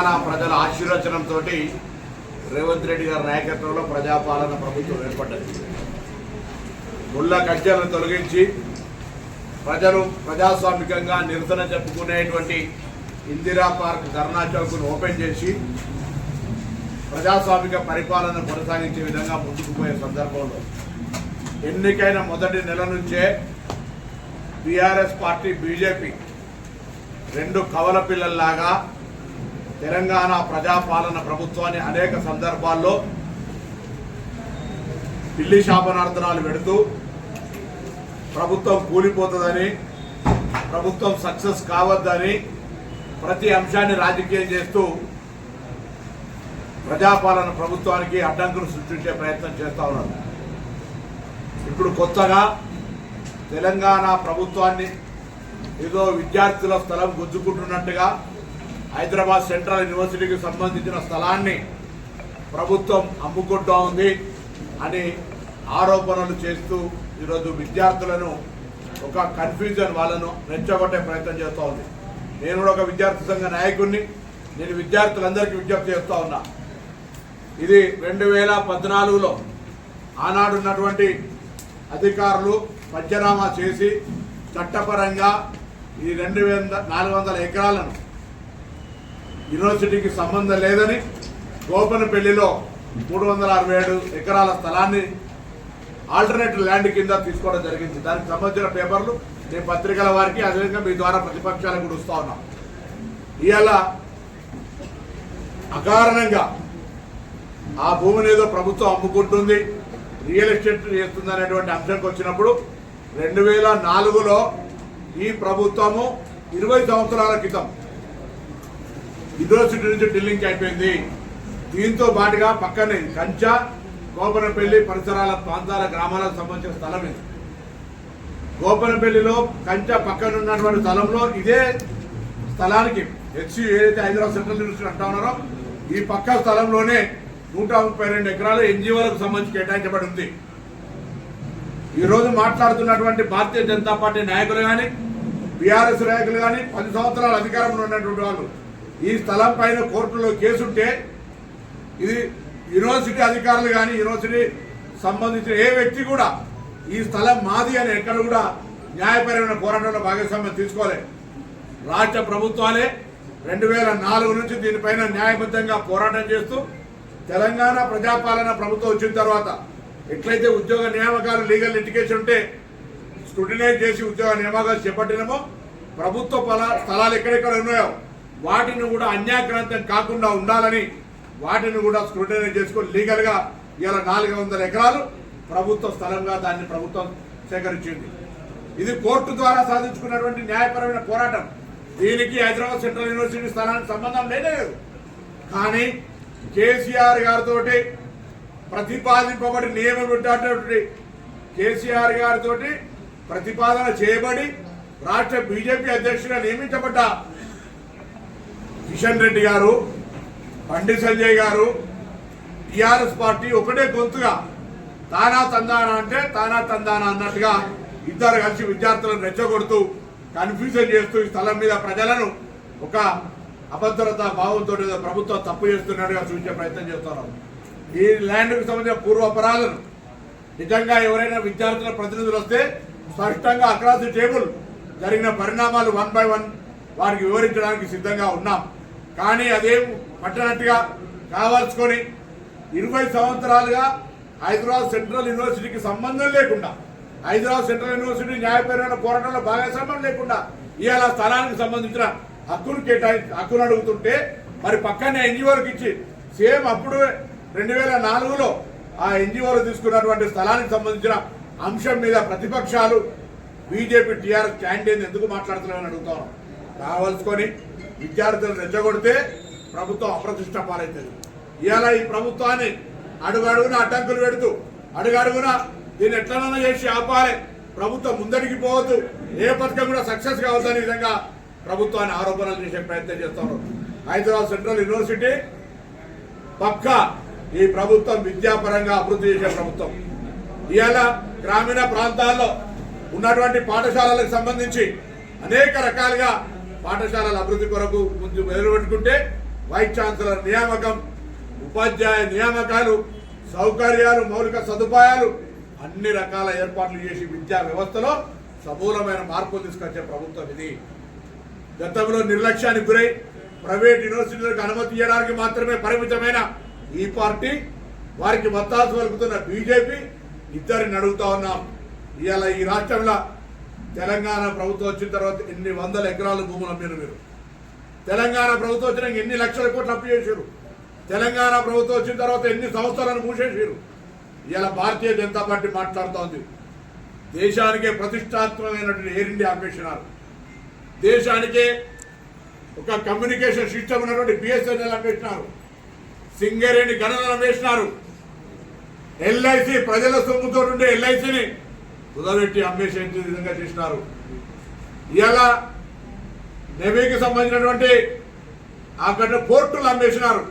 తెలంగాణ ప్రజల ఆశీర్వచనంతో రేవంత్ రెడ్డి గారి నాయకత్వంలో ప్రజాపాలన ప్రభుత్వం ఏర్పడ్డది. ముళ్ళ కంచెలను తొలగించి ప్రజలు ప్రజాస్వామికంగా నిరసన చెప్పుకునేటువంటి ఇందిరా పార్క్ ధర్నా చౌక్ను ఓపెన్ చేసి ప్రజాస్వామిక పరిపాలన కొనసాగించే విధంగా ముందుకు పోయే సందర్భంలో ఎన్నికైన మొదటి నెల నుంచే బీఆర్ఎస్ పార్టీ బీజేపీ రెండు కవల పిల్లల్లాగా తెలంగాణ ప్రజాపాలన ప్రభుత్వాన్ని అనేక సందర్భాల్లో పిల్లి శాపనార్థనాలు పెడుతూ ప్రభుత్వం కూలిపోతుందని ప్రభుత్వం సక్సెస్ కావద్దని ప్రతి అంశాన్ని రాజకీయం చేస్తూ ప్రజాపాలన ప్రభుత్వానికి అడ్డంకులు సృష్టించే ప్రయత్నం చేస్తూ ఉన్నారు. ఇప్పుడు కొత్తగా తెలంగాణ ప్రభుత్వాన్ని ఏదో విద్యార్థుల స్థలం గుంజుకుంటున్నట్టుగా హైదరాబాద్ సెంట్రల్ యూనివర్సిటీకి సంబంధించిన స్థలాన్ని ప్రభుత్వం అమ్ముకుంటూ ఉంది అని ఆరోపణలు చేస్తూ ఈరోజు విద్యార్థులను ఒక కన్ఫ్యూజన్ వాళ్ళను రెచ్చగొట్టే ప్రయత్నం చేస్తూ ఉంది. నేను కూడా ఒక విద్యార్థి సంఘ నాయకుడిని నేను విద్యార్థులందరికీ విజ్ఞప్తి చేస్తూ ఉన్నా. ఇది రెండు వేల పద్నాలుగులో ఆనాడు ఉన్నటువంటి అధికారులు పంచనామా చేసి చట్టపరంగా ఈ రెండు వేల నాలుగు వందల ఎకరాలను యూనివర్సిటీకి సంబంధం లేదని గోపనపల్లిలో మూడు వందల అరవై ఏడు ఎకరాల స్థలాన్ని ఆల్టర్నేటివ్ ల్యాండ్ కింద తీసుకోవడం జరిగింది. దానికి సంబంధించిన పేపర్లు నేను పత్రికల వారికి అదేవిధంగా మీ ద్వారా ప్రతిపక్షాలకు కూడా వస్తూ ఉన్నాం. ఇవాళ అకారణంగా ఆ భూమిని ఏదో ప్రభుత్వం అమ్ముకుంటుంది రియల్ ఎస్టేట్ చేస్తుంది అనేటువంటి అంశంకి వచ్చినప్పుడు రెండు వేల నాలుగులో ఈ ప్రభుత్వము ఇరవై సంవత్సరాల క్రితం యూనివర్సిటీ నుంచి ఢిల్లీకి అయిపోయింది. దీంతో పాటుగా పక్కనే కంచ గోపనపల్లి పరిసరాల ప్రాంతాల గ్రామాలకు సంబంధించిన స్థలం ఇది. గోపనపల్లిలో కంచ పక్కన ఉన్నటువంటి స్థలంలో ఇదే స్థలానికి హెచ్సి ఏదైతే హైదరాబాద్ సెంట్రల్ యూనివర్సిటీ అంటా ఉన్నారో ఈ పక్క స్థలంలోనే నూట ముప్పై రెండు ఎకరాలు ఎన్జిఓలకు సంబంధించి కేటాయించబడి ఉంది. ఈరోజు మాట్లాడుతున్నటువంటి భారతీయ జనతా పార్టీ నాయకులు కానీ బీఆర్ఎస్ నాయకులు కానీ పది సంవత్సరాల అధికారంలో ఉన్నటువంటి వాళ్ళు ఈ స్థలం పైన కోర్టులో కేసుంటే ఇది యూనివర్సిటీ అధికారులు కానీ యూనివర్సిటీ సంబంధించిన ఏ వ్యక్తి కూడా ఈ స్థలం మాది అని ఎక్కడ కూడా న్యాయపరమైన పోరాటంలో భాగస్వామ్యం తీసుకోలేదు రాష్ట్ర ప్రభుత్వాలే రెండు వేల నాలుగు నుంచి దీనిపైన న్యాయబద్ధంగా పోరాటం చేస్తూ తెలంగాణ ప్రజాపాలన ప్రభుత్వం వచ్చిన తర్వాత ఎట్లయితే ఉద్యోగ నియామకాలు లీగల్ లిటికేషన్ ఉంటే స్క్రూటినైజ్ చేసి ఉద్యోగ నియామకాలు చేపట్టినమో ప్రభుత్వ స్థలాలు ఎక్కడెక్కడ ఉన్నాయో వాటిని కూడా అన్యాగ్రంథం కాకుండా ఉండాలని వాటిని కూడా స్క్రూటినైజ్ చేసుకొని లీగల్గా ఇలా నాలుగు వందల ఎకరాలు ప్రభుత్వ స్థలంగా దాన్ని ప్రభుత్వం సేకరించింది. ఇది కోర్టు ద్వారా సాధించుకున్నటువంటి న్యాయపరమైన పోరాటం. దీనికి హైదరాబాద్ సెంట్రల్ యూనివర్సిటీ స్థలానికి సంబంధం లేనే లేదు. కానీ కేసీఆర్ గారితో ప్రతిపాదింపబడి నియమం నియమింపబడినటువంటి కేసీఆర్ గారితో ప్రతిపాదన చేయబడి రాష్ట్ర బీజేపీ అధ్యక్షుడిగా నియమించబడ్డ కిషన్ రెడ్డి గారు బండి సంజయ్ గారు టిఆర్ఎస్ పార్టీ ఒకటే గొంతుగా తానా తందానా అంటే తానా తందానా అన్నట్టుగా ఇద్దరు కలిసి విద్యార్థులను రెచ్చగొడుతూ కన్ఫ్యూజన్ చేస్తూ ఈ స్థలం మీద ప్రజలను ఒక అభద్రత భావంతో ఏదో ప్రభుత్వం తప్పు చేస్తున్నట్టుగా చూపించే ప్రయత్నం చేస్తున్నారు. ఈ ల్యాండ్కు సంబంధించిన పూర్వపరాలను నిజంగా ఎవరైనా విద్యార్థుల ప్రతినిధులు వస్తే స్పష్టంగా అక్రాస్ ది టేబుల్ జరిగిన పరిణామాలు వన్ బై వన్ వారికి వివరించడానికి సిద్ధంగా ఉన్నాం. కానీ అదేం పట్టనట్టుగా కావాల్సుకొని ఇరవై సంవత్సరాలుగా హైదరాబాద్ సెంట్రల్ యూనివర్సిటీకి సంబంధం లేకుండా హైదరాబాద్ సెంట్రల్ యూనివర్సిటీ న్యాయపరమైన పోరాటంలో భాగస్వామ్యం లేకుండా ఇవాళ స్థలానికి సంబంధించిన హక్కును కేటాయి హక్కును అడుగుతుంటే మరి పక్కనే ఎన్జిఓలకు ఇచ్చి సేమ్ అప్పుడు రెండు వేల నాలుగులో ఆ ఎన్జిఓలు తీసుకున్నటువంటి స్థలానికి సంబంధించిన అంశం మీద ప్రతిపక్షాలు బీజేపీ టీఆర్ఎస్ క్యాండిడేట్ ఎందుకు మాట్లాడుతున్నామని అడుగుతాం కావలసుకొని విద్యార్థులు రెచ్చగొడితే ప్రభుత్వం అప్రతిష్ట పాలవుతుంది ఇవాళ ఈ ప్రభుత్వాన్ని అడుగడుగున అడ్డంకులు పెడుతూ అడుగడుగున దీన్ని ఎట్లనైనా చేసి ఆపాలి. ప్రభుత్వం ముందడికి పోవద్దు. ఏ పథకం కూడా సక్సెస్ కావద్దనే విధంగా ప్రభుత్వాన్ని ఆరోపణలు చేసే ప్రయత్నం చేస్తున్నారు. హైదరాబాద్ సెంట్రల్ యూనివర్సిటీ పక్క ఈ ప్రభుత్వం విద్యాపరంగా అభివృద్ధి చేసే ప్రభుత్వం. ఇవాళ గ్రామీణ ప్రాంతాల్లో ఉన్నటువంటి పాఠశాలలకు సంబంధించి అనేక రకాలుగా పాఠశాలల అభివృద్ధి కొరకు ముందు మొదలుపెట్టుకుంటే వైస్ ఛాన్సలర్ నియామకం ఉపాధ్యాయ నియామకాలు సౌకర్యాలు మౌలిక సదుపాయాలు అన్ని రకాల ఏర్పాట్లు చేసి విద్యా వ్యవస్థలో సమూలమైన మార్పులు తీసుకొచ్చే ప్రభుత్వం ఇది. గతంలో నిర్లక్ష్యానికి గురై ప్రైవేట్ యూనివర్సిటీలకు అనుమతి ఇవ్వడానికి మాత్రమే పరిమితమైన ఈ పార్టీ వారికి మత్తాసు పలుకుతున్న బీజేపీ ఇద్దరిని అడుగుతా ఉన్నాం. ఇవాళ ఈ రాష్ట్రంలో తెలంగాణ ప్రభుత్వం వచ్చిన తర్వాత ఎన్ని వందల ఎకరాల భూములు అమ్మారు మీరు? తెలంగాణ ప్రభుత్వం వచ్చినాక ఎన్ని లక్షల కోట్లు అప్పు చేశారు తెలంగాణ ప్రభుత్వం వచ్చిన తర్వాత ఎన్ని సంస్థలను మూసేసారు ఇలా భారతీయ జనతా పార్టీ మాట్లాడుతోంది. దేశానికే ప్రతిష్టాత్మకమైనటువంటి ఎయిర్ ఇండియా అమ్మేసినారు దేశానికే ఒక కమ్యూనికేషన్ సిస్టమ్ ఉన్నటువంటి బిఎస్ఎన్ఎల్ అమ్మేసినారు సింగరేణి గణనలు అమ్మేసినారు ఎల్ఐసి ప్రజల సొమ్ముతో ఉండే ఎల్ఐసిని కుదబెట్టి అమ్మేసే విధంగా చేసినారు? ఇలా నేవీకి సంబంధించినటువంటి అక్కడ పోర్టులు అమ్మేసినారు.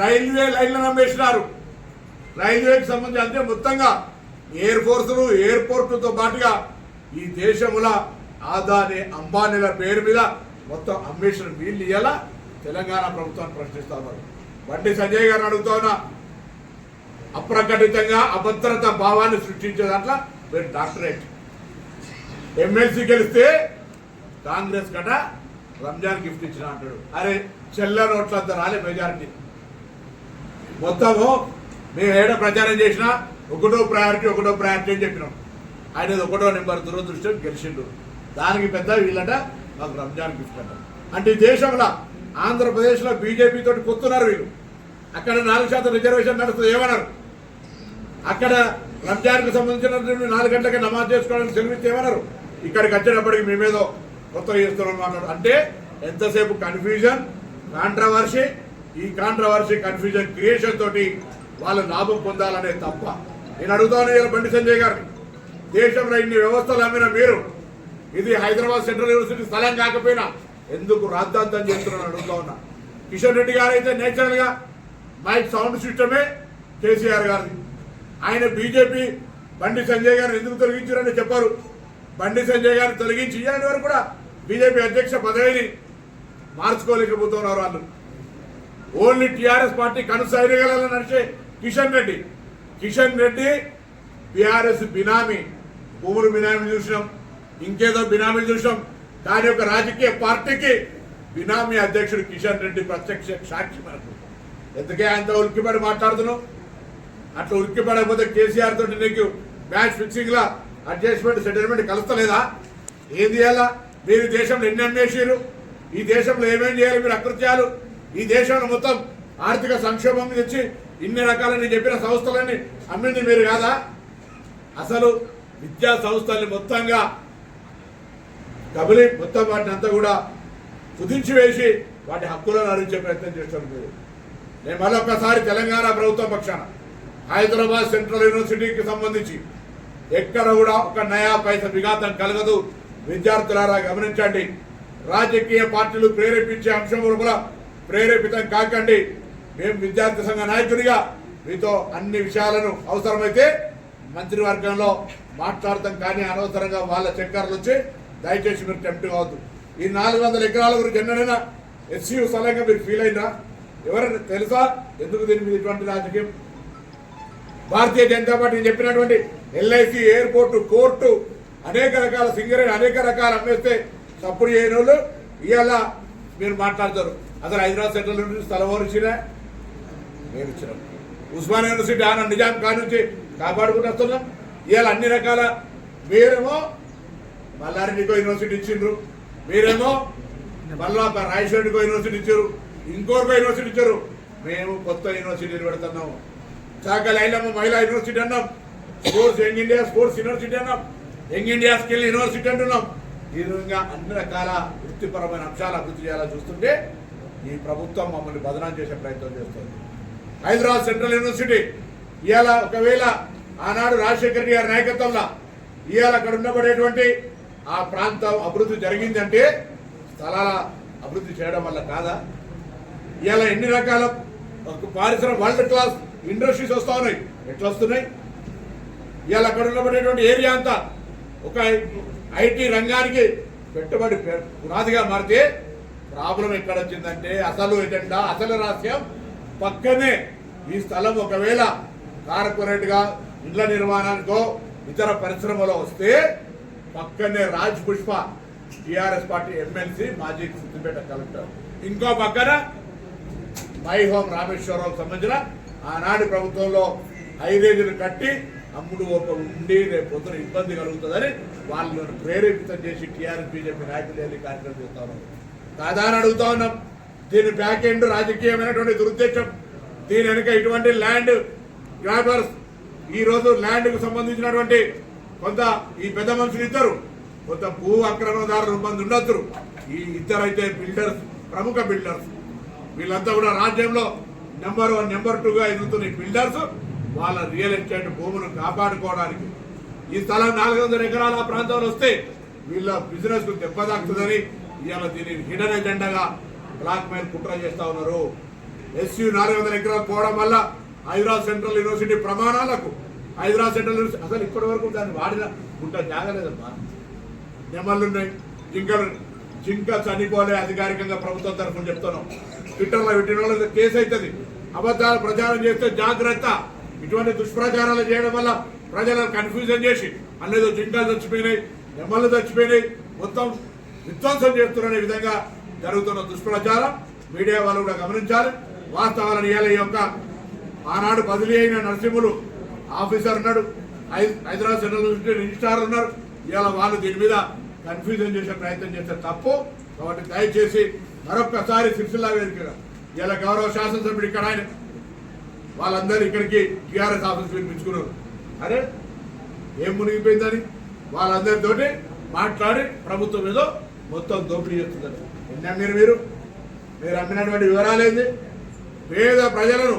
రైల్వే లైన్లను అమ్మేసినారు. రైల్వేకి సంబంధించి అంటే మొత్తంగా ఎయిర్ ఫోర్సులు ఎయిర్పోర్టుతో పాటుగా ఈ దేశముల ఆదాని అంబానీల పేరు మీద మొత్తం అమ్మేసిన వీళ్ళు ఇలా తెలంగాణ ప్రభుత్వాన్ని ప్రశ్నిస్తా ఉన్నారు. బండి సంజయ్ గారిని అడుగుతా ఉన్నా అప్రకటితంగా అభద్రత భావాన్ని సృష్టించే దాంట్లో మీరు డాక్టరేట్. ఎమ్మెల్సీ గెలిస్తే కాంగ్రెస్ కట రంజాన్ గిఫ్ట్ ఇచ్చిన అంటాడు. అరే చెల్ల నోట్లంత రాలే మెజారిటీ మొత్తము మేము ఏడ ప్రచారం చేసినా ఒకటో ప్రయారిటీ ఒకటో ప్రయారిటీ అని చెప్పినాం. ఆయన ఒకటో నెంబర్ దురదృష్టం గెలిచిండు. దానికి పెద్ద వీళ్ళట మాకు రంజాన్ గిఫ్ట్ అంట. అంటే ఈ దేశంలో ఆంధ్రప్రదేశ్లో బీజేపీ తోటి కొత్తున్నారు వీళ్ళు. అక్కడ నాలుగు శాతం రిజర్వేషన్ నడుస్తుంది ఏమన్నారు? అక్కడ రంజాన్కి సంబంధించిన నాలుగు గంటలకి నమాజ్ చేసుకోవడానికి సెలవిస్తే ఏమన్నారు ఇక్కడికి వచ్చేటప్పటికి మేమేదో కొత్త చేస్తున్నాం అన్నారు అంటే ఎంతసేపు కన్ఫ్యూజన్ కాంట్రవర్సీ ఈ కాంట్రవర్సీ కన్ఫ్యూజన్ క్రియేషన్ తోటి వాళ్ళు లాభం పొందాలనే తప్ప. నేను అడుగుతాను బండి సంజయ్ గారిని. దేశంలో ఇన్ని వ్యవస్థలు అమ్మిన మీరు ఇది హైదరాబాద్ సెంట్రల్ యూనివర్సిటీ స్థలం కాకపోయినా ఎందుకు రాద్ధాంతం చేస్తున్నారని అడుగుతా ఉన్నా. కిషన్ రెడ్డి గారు అయితే నేచురల్గా మైక్ సౌండ్ సిస్టమే కేసీఆర్ గారిది. ఆయన బీజేపీ బండి సంజయ్ గారిని ఎందుకు తొలగించారని చెప్పారు. బండి సంజయ్ గారిని తొలగించి ఇయ్యాలని వారు కూడా బీజేపీ అధ్యక్ష పదవిని మార్చుకోలేకపోతున్నారు వాళ్ళు. ఓన్లీ టీఆర్ఎస్ పార్టీ కనుసైరగలని నడిచే కిషన్ రెడ్డి. కిషన్ రెడ్డి బీఆర్ఎస్ బినామీ. భూములు బినామీ చూసినాం. ఇంకేదో బినామీ చూసినాం. దాని యొక్క రాజకీయ పార్టీకి బినామీ అధ్యక్షుడు కిషన్ రెడ్డి ప్రత్యక్ష సాక్షి మనకు. ఎందుకే ఆయనతో ఉలిక్కిపడి మాట్లాడుతున్నావు? అట్లా ఉలిక్కిపడకపోతే కేసీఆర్ తోటి నీకు మ్యాచ్ ఫిక్సింగ్ లా అడ్జస్ట్మెంట్ సెటిల్మెంట్ కలుస్తలేదా? ఏం చేయాలా మీరు దేశంలో ఎన్ని అన్వేషారు ఈ దేశంలో ఏమేం చేయాలి మీరు అకృత్యాలు? ఈ దేశంలో మొత్తం ఆర్థిక సంక్షోభం తెచ్చి ఇన్ని రకాల నేను చెప్పిన సంస్థలన్నీ అమ్మింది మీరు కాదా? అసలు విద్యా సంస్థల్ని మొత్తంగా కబలి మొత్తం వాటిని అంతా కూడా కుదించి వేసి వాటి హక్కులను హరించే ప్రయత్నం చేస్తున్నారు మీరు. నేను మరొకసారి తెలంగాణ ప్రభుత్వ పక్షాన హైదరాబాద్ సెంట్రల్ యూనివర్సిటీకి సంబంధించి ఎక్కడ కూడా ఒక నయా పైస విఘాతం కలగదు. విద్యార్థులారా గమనించండి. రాజకీయ పార్టీలు ప్రేరేపించే అంశం లోపల ప్రేరేపితం కాకండి. మేము విద్యార్థి సంఘ నాయకుడిగా మీతో అన్ని విషయాలను అవసరమైతే మంత్రివర్గంలో మాట్లాడతాం కానీ అనవసరంగా వాళ్ళ చక్కర్లు వచ్చి దయచేసి మీరు టెంప్ట్ కావద్దు. ఈ నాలుగు వందల ఎకరాల గురించి ఎన్నడైనా ఎస్సీ స్థలంగా మీరు ఫీల్ అయినా ఎవరైనా తెలుసా? ఎందుకు దీని మీద ఇటువంటి రాజకీయం? భారతీయ జనతా పార్టీ చెప్పినటువంటి ఎల్ఐసి ఎయిర్పోర్టు కోర్టు అనేక రకాల సింగర్ అనేక రకాల అమ్మేస్తే తప్పుడు చేయని వాళ్ళు ఇవాళ మీరు మాట్లాడతారు. అసలు హైదరాబాద్ సెంట్రల్ యూనివర్సిటీ స్థలం ఎవరు ఇచ్చినా? మేము ఇచ్చినాం. ఉస్మాన్ యూనివర్సిటీ ఆన నిజాం ఖాన్ నుంచి కాపాడుకుని వస్తున్నాం. ఇవాళ అన్ని రకాల మీరేమో మల్లారెడ్డికో యూనివర్సిటీ ఇచ్చిండ్రు. మీరేమో మళ్ళా రాయశ్వరుడికో యూనివర్సిటీ ఇచ్చారు. ఇంకోరికో యూనివర్సిటీ ఇచ్చారు. మేము కొత్త యూనివర్సిటీలు పెడుతున్నాము. చాక ఐలమ్మ మహిళా యూనివర్సిటీ అన్నాం. Sports Young India sports university అన్నాం. యంగ్ ఇండియా స్కిల్ యూనివర్సిటీ అంటున్నాం. ఈ విధంగా అన్ని రకాల వృత్తిపరమైన అంశాలు అభివృద్ధి చేయాలని చూస్తుంటే ఈ ప్రభుత్వం మమ్మల్ని బదనాం చేసే ప్రయత్నం చేస్తుంది. హైదరాబాద్ సెంట్రల్ యూనివర్సిటీ ఇవాళ ఒకవేళ ఆనాడు రాజశేఖర రెడ్డి గారి నాయకత్వంలో ఇవాళ అక్కడ ఉండబడేటువంటి ఆ ప్రాంతం అభివృద్ధి జరిగిందంటే స్థలాల అభివృద్ధి చేయడం వల్ల కాదా? ఇవాళ ఎన్ని రకాల ఒక పారిశ్రమ వరల్డ్ క్లాస్ ఇండస్ట్రీస్ వస్తూ ఉన్నాయి ఎట్లా వస్తున్నాయి? ఇవాళ అక్కడ ఉండబడేటువంటి ఏరియా అంతా ఒక ఐటీ రంగానికి పెట్టుబడి పునాదిగా మారితే ప్రాబ్లం ఎక్కడ వచ్చిందంటే అసలు ఎజెండా అసలు రహస్యం పక్కనే ఈ స్థలం ఒకవేళ కార్పొరేట్గా ఇండ్ల నిర్మాణానికో ఇతర పరిశ్రమలో వస్తే పక్కనే Raj Pushpa TRS party MLC మాజీ సిద్దిపేట కలెక్టర్. ఇంకో పక్కన మై హోమ్ రామేశ్వరరావుకు సంబంధించిన ఆనాటి ప్రభుత్వంలో ఐదేజీలు కట్టి అమ్ముడు ఒక ఉండి రేపు పొద్దున ఇబ్బంది కలుగుతుందని వాళ్ళని ప్రేరేపితం చేసి టీఆర్ఎస్ బీజేపీ నాయకులు వెళ్ళి కార్యక్రమం చేస్తా ఉన్నాం కాదా అడుగుతా ఉన్నాం. దీని బ్యాక్ ఎండ్ రాజకీయమైనటువంటి దురుద్దేశం. దీని వెనుక ఇటువంటి ల్యాండ్ గ్రాబర్స్ ఈ రోజు సంబంధించినటువంటి కొంత ఈ పెద్ద మనుషులు ఇద్దరు కొంత భూ అక్రమదారులు మంది ఉండొచ్చు ఈ ఇద్దరైతే బిల్డర్స్ ప్రముఖ బిల్డర్స్ వీళ్ళంతా కూడా రాజ్యంలో నెంబర్ వన్ నెంబర్ టూగా ఎదుగుతున్న బిల్డర్స్ వాళ్ళ రియల్ ఎస్టేట్ భూములు కాపాడుకోవడానికి. ఈ స్థలం నాలుగు వందల ఎకరాల ప్రాంతంలో వస్తే వీళ్ళ బిజినెస్కు దెబ్బతాకుతుందని ఇవాళ దీనిని హిడన్ ఎజెండాగా బ్లాక్ మెయిల్ కుట్ర చేస్తా ఉన్నారు. ఎస్యూ నాలుగు వందల ఎకరాలు పోవడం వల్ల హైదరాబాద్ సెంట్రల్ యూనివర్సిటీ ప్రమాణాలకు హైదరాబాద్ సెంట్రల్ యూనివర్సిటీ అసలు ఇప్పటి వరకు దాన్ని వాడిన గుంట జాగలేదమ్మా నెమళ్ళు ఉన్నాయి జింకలు జింక చనిపోలే అధికారికంగా ప్రభుత్వం తరఫున చెప్తున్నాం. ట్విట్టర్లో పెట్టిన వాళ్ళు కేసు అవుతుంది. అబద్ధాలు ప్రచారం చేస్తే జాగ్రత్త. ఇటువంటి దుష్ప్రచారాలు చేయడం వల్ల ప్రజలను కన్ఫ్యూజన్ చేసి అన్నదో జింకలు చచ్చిపోయినాయి ఎమ్మెల్యే చచ్చిపోయినాయి మొత్తం విధ్వంసం చేస్తున్న విధంగా జరుగుతున్న దుష్ప్రచారం. మీడియా వాళ్ళు కూడా గమనించాలి. వాస్తవాలను ఇవాళ యొక్క ఆనాడు బదిలీ అయిన నరసింహులు ఆఫీసర్ ఉన్నాడు హై- హైదరాబాద్ సెంట్రల్ యూనివర్సిటీ రిజిస్ట్రార్ ఉన్నారు. ఇవాళ వాళ్ళు దీని మీద కన్ఫ్యూజన్ చేసే ప్రయత్నం చేస్తే తప్పు. కాబట్టి దయచేసి మరొక్కసారి సిరిసిల్లా వేదికగా ఇలా గౌరవ శాసనసభ్యుడు ఇక్కడ ఆయన. వాళ్ళందరూ ఇక్కడికి టీఆర్ఎస్ ఆఫీస్ పిలిపించుకున్నారు. అరే ఏం మునిగిపోయిందని వాళ్ళందరితోటి మాట్లాడి ప్రభుత్వం ఏదో మొత్తం దోపిడీ చేస్తుందని ఎన్ని మీరు? మీరు మీరు అమ్మినటువంటి వివరాలేంది పేద ప్రజలను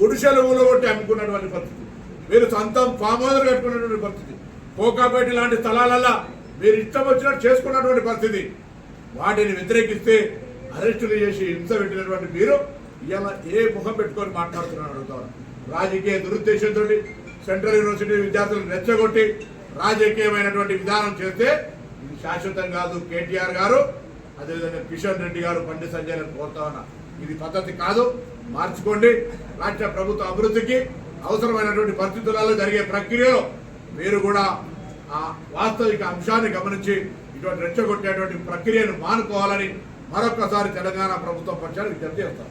గుడిసెలు ఊలగొట్టి అమ్ముకున్నటువంటి పరిస్థితి. మీరు సొంతం ఫామ్ హౌస్ కట్టుకున్నటువంటి పరిస్థితి. కోకాపేట లాంటి స్థలాలల్లా మీరు ఇష్టం వచ్చినట్టు చేసుకున్నటువంటి పరిస్థితి. వాటిని వ్యతిరేకిస్తే అరెస్టులు చేసి హింస పెట్టినటువంటి మీరు ఇలా ఏ ముఖం పెట్టుకొని మాట్లాడుతున్నారని అడుగుతాను రాజకీయ దురుద్దేశంతో సెంట్రల్ యూనివర్సిటీ విద్యార్థులను రెచ్చగొట్టి రాజకీయమైనటువంటి విధానం చేస్తే ఇది శాశ్వతం కాదు. కేటీఆర్ గారు అదేవిధంగా కిషన్ రెడ్డి గారు బండి సంజయ్లను కోరుతా ఉన్నా. ఇది పద్ధతి కాదు. మార్చుకోండి. రాష్ట్ర ప్రభుత్వ అభివృద్ధికి అవసరమైనటువంటి పరిస్థితులలో జరిగే ప్రక్రియలో మీరు కూడా ఆ వాస్తవిక అంశాన్ని గమనించి ఇటువంటి రెచ్చగొట్టేటువంటి ప్రక్రియను మానుకోవాలని మరొకసారి తెలంగాణ ప్రభుత్వం పక్షాన్ని విజ్ఞప్తి చేస్తాం.